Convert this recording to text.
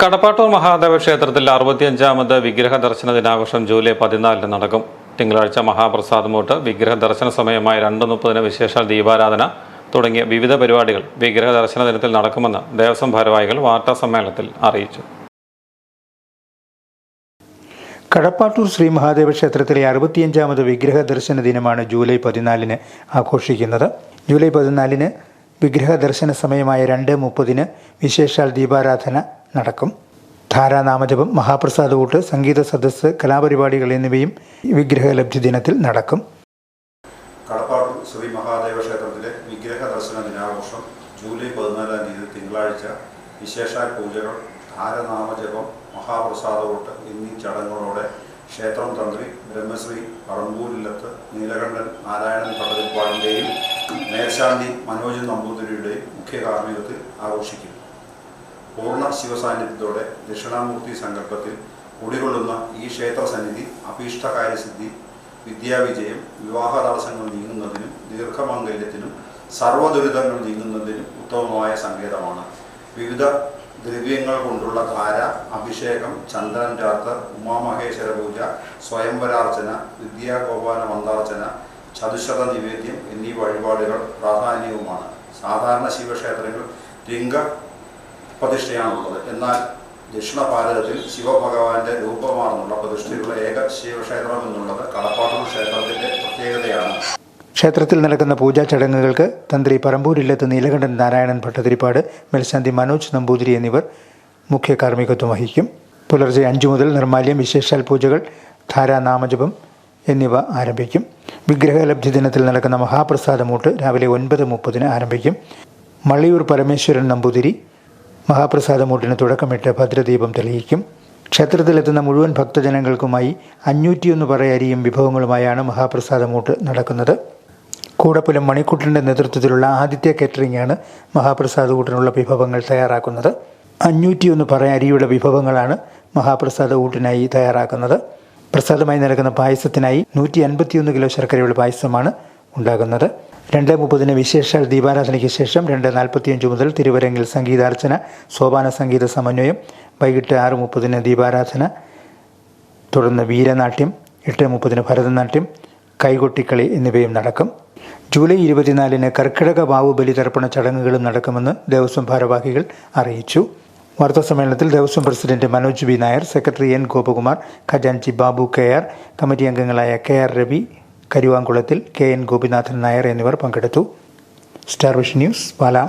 കടപ്പാട്ടൂർ മഹാദേവ ക്ഷേത്രത്തിൽ അറുപത്തിയഞ്ചാമത് വിഗ്രഹ ദർശന ദിനാഘോഷം ജൂലൈ പതിനാലിന് നടക്കും. തിങ്കളാഴ്ച മഹാപ്രസാദമൂട്ട് വിഗ്രഹ ദർശന സമയമായ രണ്ട് മുപ്പതിന് വിശേഷാൽ ദീപാരാധന തുടങ്ങിയ വിവിധ പരിപാടികൾ വിഗ്രഹ ദർശന ദിനത്തിൽ നടക്കുമെന്ന് ദേവസ്വം ഭാരവാഹികൾ വാർത്താ സമ്മേളനത്തിൽ അറിയിച്ചു. കടപ്പാട്ടൂർ ശ്രീ മഹാദേവ ക്ഷേത്രത്തിലെ അറുപത്തിയഞ്ചാമത് വിഗ്രഹ ദർശന ദിനമാണ് ജൂലൈ പതിനാലിന് ആഘോഷിക്കുന്നത്. ജൂലൈ പതിനാലിന് വിഗ്രഹ ദർശന സമയമായ രണ്ട് മുപ്പതിന് വിശേഷാൽ ദീപാരാധന നടക്കും. ധാരാനാമജപം മഹാപ്രസാദ കൂട്ട് സംഗീത സദസ്സ് കലാപരിപാടികൾ എന്നിവയും വിഗ്രഹലബ്ധി ദിനത്തിൽ നടക്കും. കടപ്പാട്ടൂർ ശ്രീ മഹാദേവ ക്ഷേത്രത്തിലെ വിഗ്രഹ ദർശന ദിനാഘോഷം ജൂലൈ പതിനാലാം തീയതി തിങ്കളാഴ്ച. വിശേഷാൽ പൂജകൾ ധാരനാമജപം മഹാപ്രസാദ കൂട്ട് എന്നീ ചടങ്ങുകളോടെ ക്ഷേത്രം തന്ത്രി ബ്രഹ്മശ്രീ പറമ്പൂരില്ലത്ത് നീലകണ്ഠൻ നാരായണൻ കടലിപ്പാടിന്റെയും മേൽശാന്തി മനോജ് നമ്പൂതിരിയുടെയും മുഖ്യ കാർമ്മികത്തിൽ പൂർണ ശിവസാന്നിധ്യത്തോടെ ദക്ഷിണാമൂർത്തി സങ്കല്പത്തിൽ കുടികൊള്ളുന്ന ഈ ക്ഷേത്ര സന്നിധി അഭീഷ്ടകാര്യസിദ്ധി വിദ്യാവിജയം വിവാഹ തടസ്സങ്ങൾ നീങ്ങുന്നതിനും ദീർഘമംഗല്യത്തിനും സർവദുരിതങ്ങൾ നീങ്ങുന്നതിനും ഉത്തമമായ സങ്കേതമാണ്. വിവിധ ദ്രവ്യങ്ങൾ കൊണ്ടുള്ള ധാര അഭിഷേകം ചന്ദ്രൻ ചാർത്ത് ഉമാമഹേശ്വര പൂജ സ്വയംവരാർച്ചന വിദ്യാഗോപാല മന്ദാർച്ചന ചതുശത നിവേദ്യം എന്നീ വഴിപാടുകൾ പ്രാധാന്യവുമാണ്. സാധാരണ ശിവക്ഷേത്രങ്ങൾ ലിംഗ പ്രതിഷ്ഠയാണുള്ളത്. എന്നാൽ ദക്ഷിണ ഭാരതത്തിൽ ശിവഭഗവാന്റെ രൂപമാണെന്നുള്ള പ്രതിഷ്ഠയുള്ള ഏക ശിവക്ഷേത്രം എന്നുള്ളത് കടപ്പാട്ടൂർ ക്ഷേത്രത്തിന്റെ പ്രത്യേകതയാണ്. ക്ഷേത്രത്തിൽ നടക്കുന്ന പൂജാ ചടങ്ങുകൾക്ക് തന്ത്രി പറമ്പൂരില്ലത്ത് നീലകണ്ഠൻ നാരായണൻ ഭട്ടതിരിപ്പാട് മേൽശാന്തി മനോജ് നമ്പൂതിരി എന്നിവർ മുഖ്യ കാർമ്മികത്വം വഹിക്കും. പുലർച്ചെ അഞ്ചു മുതൽ നിർമാല്യം വിശേഷാൽ പൂജകൾ ധാരാനാമജപം എന്നിവ ആരംഭിക്കും. വിഗ്രഹലബ്ധി ദിനത്തിൽ നടക്കുന്ന മഹാപ്രസാദമൂട്ട് രാവിലെ ഒൻപത് മുപ്പതിന് ആരംഭിക്കും. മള്ളിയൂർ പരമേശ്വരൻ നമ്പൂതിരി മഹാപ്രസാദമൂട്ടിന് തുടക്കമിട്ട് ഭദ്രദീപം തെളിയിക്കും. ക്ഷേത്രത്തിലെത്തുന്ന മുഴുവൻ ഭക്തജനങ്ങൾക്കുമായി അഞ്ഞൂറ്റിയൊന്ന് പറയരിയും വിഭവങ്ങളുമായാണ് മഹാപ്രസാദമൂട്ട് നടക്കുന്നത്. കൂടപ്പുലം മണിക്കുട്ടന്റെ നേതൃത്വത്തിലുള്ള കേറ്ററിംഗ് ആണ് മഹാപ്രസാദ കൂട്ടിനുള്ള വിഭവങ്ങൾ തയ്യാറാക്കുന്നത്. അഞ്ഞൂറ്റിയൊന്ന് പറയരിയുടെ വിഭവങ്ങളാണ് മഹാപ്രസാദ ഊട്ടിനായി തയ്യാറാക്കുന്നത്. പ്രസാദമായി നൽകുന്ന പായസത്തിനായി നൂറ്റി അൻപത്തിയൊന്ന് കിലോ ശർക്കരയുള്ള പായസമാണ് ഉണ്ടാകുന്നത്. രണ്ട് മുപ്പതിന് വിശേഷാൽ ദീപാരാധനയ്ക്ക് ശേഷം രണ്ട് നാൽപ്പത്തിയഞ്ച് മുതൽ തിരുവരങ്ങിൽ സംഗീതാർച്ചന സോപാന സംഗീത സമന്വയം വൈകിട്ട് ആറ് മുപ്പതിന് ദീപാരാധന തുടർന്ന് വീരനാട്യം എട്ട് മുപ്പതിന് ഭരതനാട്യം കൈകൊട്ടിക്കളി എന്നിവയും നടക്കും. ജൂലൈ ഇരുപത്തിനാലിന് കർക്കിടക വാവു ബലിതർപ്പണ ചടങ്ങുകളും നടക്കുമെന്ന് ദേവസ്വം ഭാരവാഹികൾ അറിയിച്ചു. വാർത്താ സമ്മേളനത്തിൽ Devaswom president Manoj B Nair secretary N Gopakumar ഖജാൻജി Babu K R committee അംഗങ്ങളായ കെ ആർ രവി കരുവാങ്കുളത്തിൽ കെ എൻ ഗോപിനാഥൻ നായർ എന്നിവർ പങ്കെടുത്തു. Star Vision News Pala.